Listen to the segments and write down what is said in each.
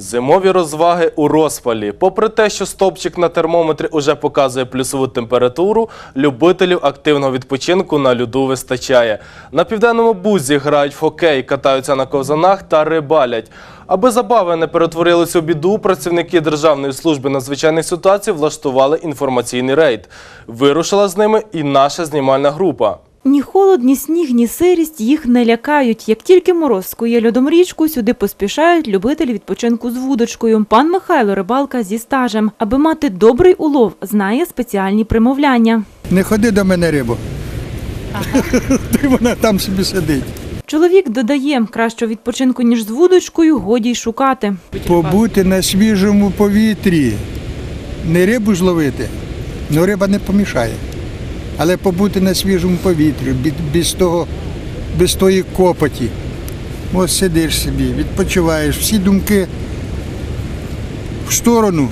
Зимові розваги у розпалі. Попри те, що стовпчик на термометрі уже показує плюсову температуру, любителів активного відпочинку на льоду вистачає. На південному бузі грають в хокей, катаються на ковзанах та рибалять. Аби забави не перетворилися у біду, працівники Державної служби надзвичайних ситуацій влаштували інформаційний рейд. Вирушила з ними і наша знімальна група. Ні холод, ні сніг, ні сирість їх не лякають. Як тільки мороз скує льодом річку, сюди поспішають любителі відпочинку з вудочкою. Пан Михайло рибалка зі стажем. Аби мати добрий улов, знає спеціальні примовляння. Не ходи до мене рибу. Ти вона там собі сидить. Чоловік додає, кращого відпочинку, ніж з вудочкою, годі й шукати. Побути на свіжому повітрі. Не рибу ж ловити, ну риба не помішає. Але побути на свіжому повітрі, без того, без тої копоті. Ось сидиш собі, відпочиваєш, всі думки в сторону.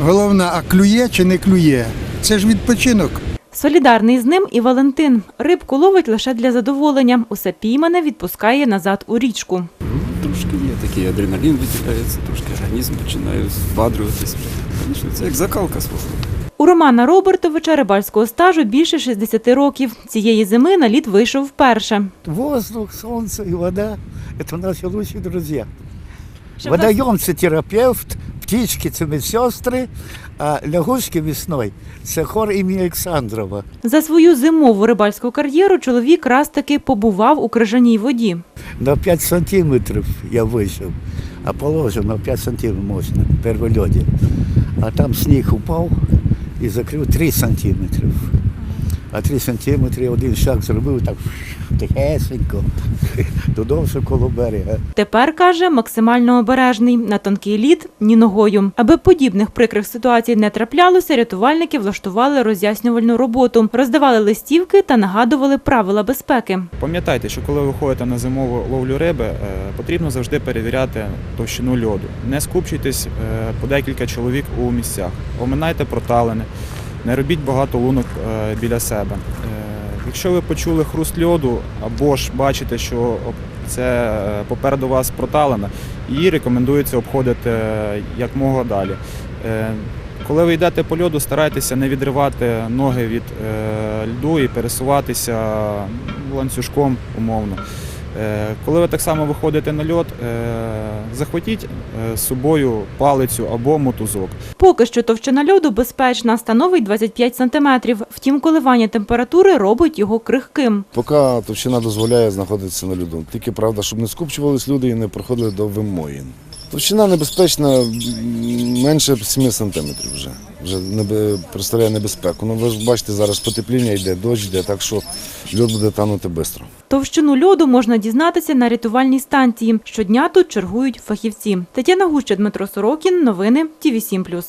Головне, а клює чи не клює? Це ж відпочинок. Солідарний з ним і Валентин. Рибку ловить лише для задоволення. Усе піймане відпускає назад у річку. Трошки є такий адреналін виділяється, трошки організм починає збадрюватись. Звісно, це як закалка свого. Романа Робертовича рибальського стажу більше 60 років. Цієї зими на лід вийшов вперше. Воздух, солнце и вода – это наши лучшие друзья. Водоем – це терапевт, птички – це медсестри, а лягушки весною – це хор імені Олександрова. За свою зимову рибальську кар'єру чоловік раз таки побував у крижаній воді. На 5 сантиметрів я вийшов, а положив на 5 сантиметрів можна, перший льоді. А там сніг упав і закрив 3 сантиметри. А 3 сантиметри один шаг зробив так тихесенько, додому коло берега. Тепер каже максимально обережний на тонкий лід ні ногою. Аби подібних прикрих ситуацій не траплялося, рятувальники влаштували роз'яснювальну роботу, роздавали листівки та нагадували правила безпеки. Пам'ятайте, що коли ви ходите на зимову ловлю риби, е, потрібно завжди перевіряти товщину льоду. Не скупчуйтесь е, по декілька чоловік у місцях. Оминайте проталини, не робіть багато лунок е, біля себе. Е, Якщо ви почули хруст льоду або ж бачите, що це е, попереду вас проталина, її рекомендується обходити е, якмога далі. Коли ви йдете по льоду, старайтеся не відривати ноги від льду і пересуватися ланцюжком умовно. Е, коли ви так само виходите на льод, е, захватіть е, з собою палицю або мотузок. Поки що товщина льоду безпечна, становить 25 сантиметрів. Втім, коливання температури робить його крихким. Поки товщина дозволяє знаходитися на льоду. Тільки правда, щоб не скупчувались люди і не приходили до вимоїн. Товщина небезпечна менше 7 сантиметрів вже. Вже не представляє небезпеку. Ну ви ж бачите, зараз потепління йде, дощ йде, так що льод буде танути швидко. Товщину льоду можна дізнатися на рятувальній станції. Щодня тут чергують фахівці. Тетяна Гуща, Дмитро Сорокін. Новини ТІВІ 7+.